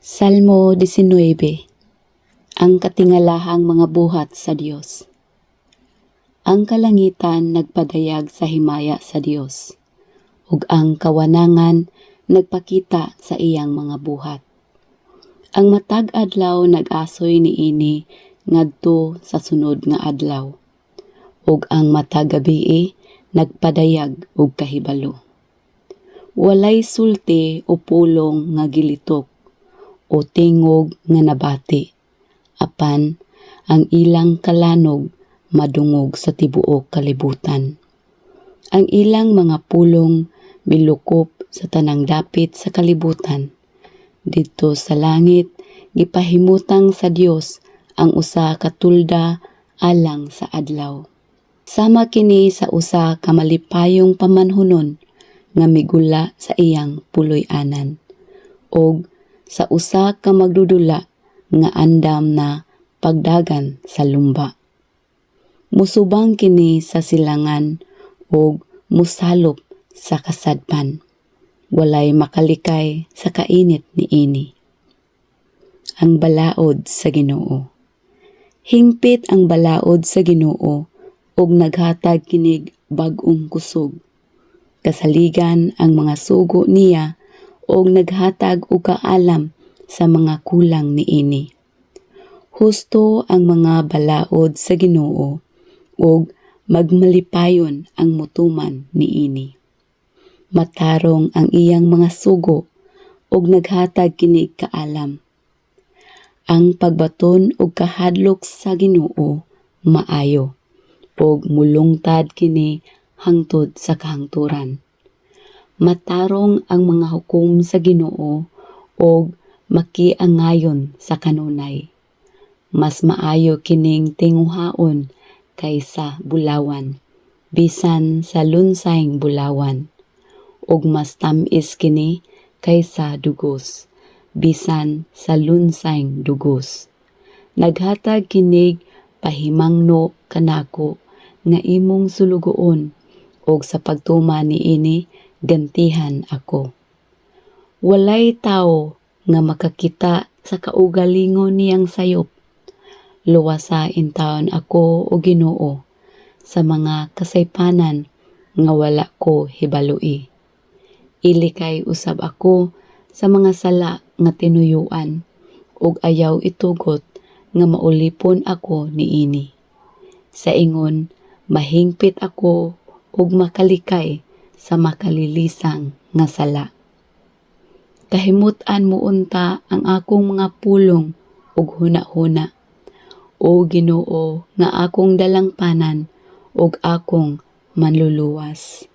Salmo 19 Ang katingalahang mga buhat sa Dios Ang kalangitan nagpadayag sa himaya sa Dios, ug ang kawanangan nagpakita sa iyang mga buhat. Ang matag adlaw nag-asoy niini ngadto sa sunod nga adlaw, ug ang matag gabii nagpadayag og kahibalo. Walay sulti o pulong nga gilitok o tingog nga nabati. Apan, ang ilang kalanog madungog sa tibuok kalibutan. Ang ilang mga pulong milukop sa tanang dapit sa kalibutan. Dito sa langit, gipahimutang sa Dios ang usa ka tulda alang sa adlaw. Sama kini sa usa ka malipayong pamanhunon nga migula sa iyang puloy-anan. Og sa usa ka magdudula nga andam na pagdagan sa lumba. Musubang kini sa silangan og musalop sa kasadpan. Walay makalikay sa kainit ni ini. Ang balaod sa Ginoo. Hingpit ang balaod sa Ginoo og naghatag kinig bag-ong kusog. Kasaligan ang mga sugo niya og naghatag og kaalam sa mga kulang ni ini. Husto ang mga balaod sa Ginoo ug magmalipayon ang mutuman ni ini. Matarong ang iyang mga sugo ug naghatag kinig kaalam. Ang pagbaton ug kahadlok sa Ginoo maayo ug mulungtad kini hangtod sa kahangturan matarong ang mga hukom sa Ginoo og makiangayon sa kanunay. Mas maayo kining tinguhaon kaysa bulawan, bisan sa lunsayng bulawan. Og mas tamis kini kaysa dugos, bisan sa lunsayng dugos. Naghatag kinig pahimangno kanako nga imong sulugoon og sa pagtuma ni ini gantihan ako. Walay tao nga makakita sa kaugalingon niyang sayop. Luwasain taon ako o ginoo sa mga kasaypanan nga wala ko hibalui. Ilikay usab ako sa mga sala nga tinuyuan ug ayaw itugot nga maulipon ako niini. Sa ingon, mahingpit ako ug makalikay sa makalilisang nga sala. Kahimutan mo unta ang akong mga pulong ug huna-huna. O Ginoo nga akong dalangpanan ug akong manluluwas.